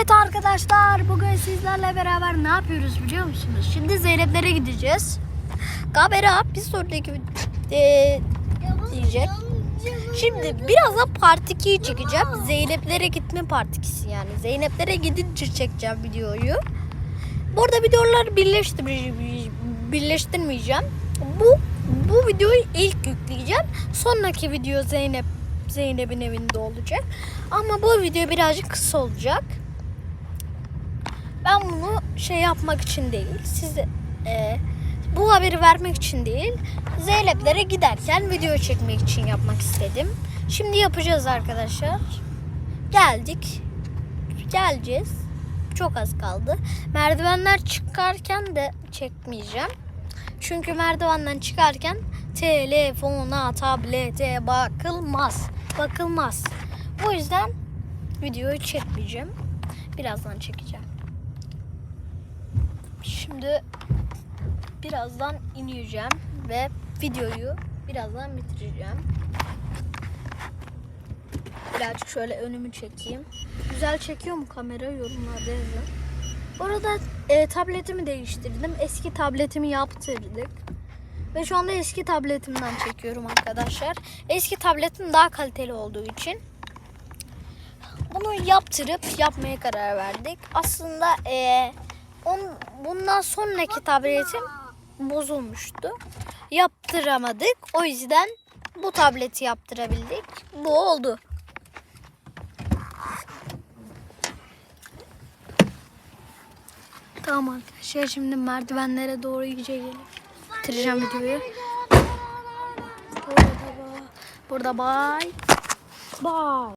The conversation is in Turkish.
Evet arkadaşlar bugün sizlerle beraber ne yapıyoruz biliyor musunuz? Şimdi Zeynep'lere gideceğiz. Kamera bir sonraki e, diyecek. Şimdi birazdan part 2'yi çekeceğim. Zeynep'lere gitme part 2'si yani. Zeynep'lere gidince çekeceğim videoyu. Burada videoları birleştir birleştirmeyeceğim. Bu bu videoyu ilk yükleyeceğim. Sonraki video Zeynep Zeynep'in evinde olacak. Ama bu video birazcık kısa olacak. Ben bunu şey yapmak için değil, size e, bu haberi vermek için değil, Zeynep'lere giderken video çekmek için yapmak istedim. Şimdi yapacağız arkadaşlar. Geldik. Geleceğiz. Çok az kaldı. Merdivenler çıkarken de çekmeyeceğim. Çünkü merdivenden çıkarken telefona, tablete bakılmaz. Bakılmaz. O yüzden videoyu çekmeyeceğim. Birazdan çekeceğim. Şimdi birazdan ineceğim ve videoyu birazdan bitireceğim. Birazcık şöyle önümü çekeyim. Güzel çekiyor mu kamera yorumlarda yazın. Bu arada e, tabletimi değiştirdim. Eski tabletimi yaptırdık. Ve şu anda eski tabletimden çekiyorum arkadaşlar. Eski tabletim daha kaliteli olduğu için bunu yaptırıp yapmaya karar verdik. Aslında e, on, bundan sonraki tabletim bozulmuştu. Yaptıramadık. O yüzden bu tableti yaptırabildik. Bu oldu. Tamam arkadaşlar şimdi merdivenlere doğru gideceğim. Bitireceğim videoyu. Burada, bay. Bay.